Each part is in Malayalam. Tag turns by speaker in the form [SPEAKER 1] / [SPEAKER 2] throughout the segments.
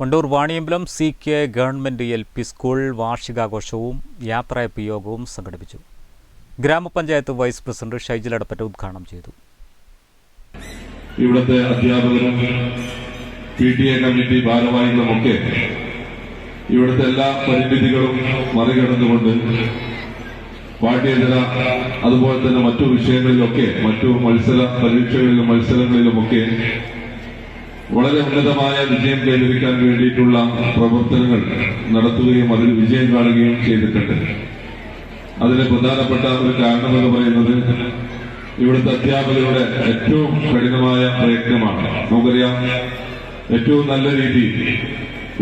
[SPEAKER 1] Wandoor Vaniyambalam C K government L P school വാർഷികാഘോഷവും യാത്രയപ്പ് യോഗവും സംഘടിപ്പിച്ചു. ഗ്രാമപഞ്ചായത്ത് വൈസ് പ്രസിഡന്റ് ഷൈജിൽ അടപ്പറ്റ ഉദ്ഘാടനം ചെയ്തു.
[SPEAKER 2] ഇവിടുത്തെ അധ്യാപകരും പി ടി എ കമ്മിറ്റി ഭാരവാഹികളുമൊക്കെ ഇവിടുത്തെ എല്ലാ പരിമിതികളും മറികടന്നുകൊണ്ട് പാഠ്യേതര അതുപോലെ തന്നെ മറ്റു വിഷയങ്ങളിലൊക്കെ മറ്റു മത്സര പരീക്ഷകളിലും മത്സരങ്ങളിലുമൊക്കെ വളരെ ഉന്നതമായ വിജയം കൈവരിക്കാൻ വേണ്ടിയിട്ടുള്ള പ്രവർത്തനങ്ങൾ നടത്തുകയും അതിൽ വിജയം കാണുകയും ചെയ്തിട്ടുണ്ട്. അതിന് പ്രധാനപ്പെട്ട ഒരു കാരണമെന്ന് പറയുന്നത് ഇവിടുത്തെ അധ്യാപകരുടെ ഏറ്റവും കഠിനമായ പ്രയത്നമാണ്. നമുക്കറിയാം ഏറ്റവും നല്ല രീതി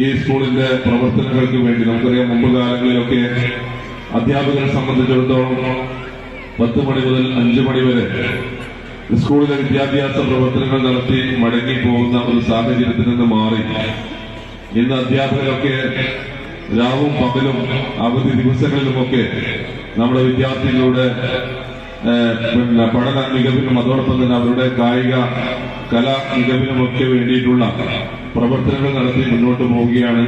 [SPEAKER 2] ഈ സ്കൂളിന്റെ പ്രവർത്തനങ്ങൾക്ക് വേണ്ടി നമുക്കറിയാം മുമ്പ് കാലങ്ങളിലൊക്കെ അധ്യാപകരെ സംബന്ധിച്ചിടത്തോളം പത്ത് മണി മുതൽ അഞ്ചു മണി വരെ സ്കൂളിലെ വിദ്യാഭ്യാസ പ്രവർത്തനങ്ങൾ നടത്തി മടങ്ങി പോകുന്ന ഒരു സാഹചര്യത്തിൽ നിന്ന് മാറി. ഇന്ന് അധ്യാപകരൊക്കെ രാവും പകലും അവധി ദിവസങ്ങളിലുമൊക്കെ നമ്മുടെ വിദ്യാർത്ഥികളുടെ പിന്നെ പഠന മികവിനും അതോടൊപ്പം തന്നെ അവരുടെ കായിക കലാ മികവിനുമൊക്കെ വേണ്ടിയിട്ടുള്ള പ്രവർത്തനങ്ങൾ നടത്തി മുന്നോട്ട് പോവുകയാണ്.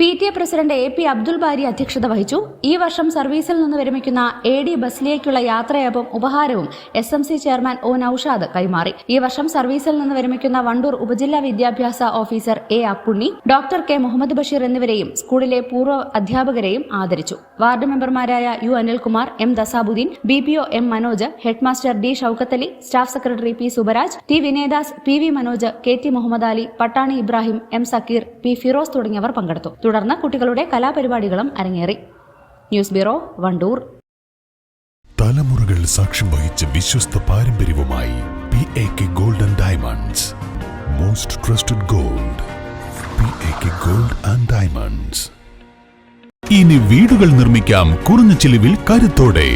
[SPEAKER 3] P T A president A P Abdul Bari അധ്യക്ഷത വഹിച്ചു. ഈ വർഷം സർവീസിൽ നിന്ന് വിരമിക്കുന്ന എ ഡി ബസിലേക്കുള്ള യാത്രയപ്പും ഉപഹാരവും S M C chairman O Noushad കൈമാറി. ഈ വർഷം സർവീസിൽ നിന്ന് വിരമിക്കുന്ന വണ്ടൂർ ഉപജില്ലാ വിദ്യാഭ്യാസ officer A Appunni doctor K Muhammad Basheer എന്നിവരെയും സ്കൂളിലെ പൂർവ അധ്യാപകരെയും ആദരിച്ചു. വാർഡ് മെമ്പർമാരായ U Anilkumar M Dasabuddin B P O M Manoj headmaster D Shoukathali staff secretary P Subaraj T Vinayadas P V Manoj K T Muhammad Ali Pattani Ibrahim M Zakir P Firoz തുടങ്ങിയവർ പങ്കെടുത്തു. തുടർന്ന് കുട്ടികളുടെ കലാപരിപാടികളും അരങ്ങേറി. News bureau Wandoor.
[SPEAKER 4] തലമുറകൾ സാക്ഷ്യം വഹിച്ച വിശ്വസ്ത പാരമ്പര്യവുമായി P A K golden diamonds most trusted gold P A K gold and diamonds ഇനി വീടുകൾ നിർമ്മിക്കാം കുറഞ്ഞ ചിലവിൽ കരുത്തോടെ.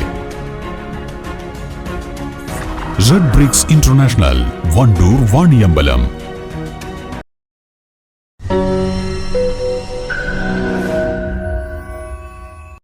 [SPEAKER 4] Red bricks international Wandoor Vaniyambalam.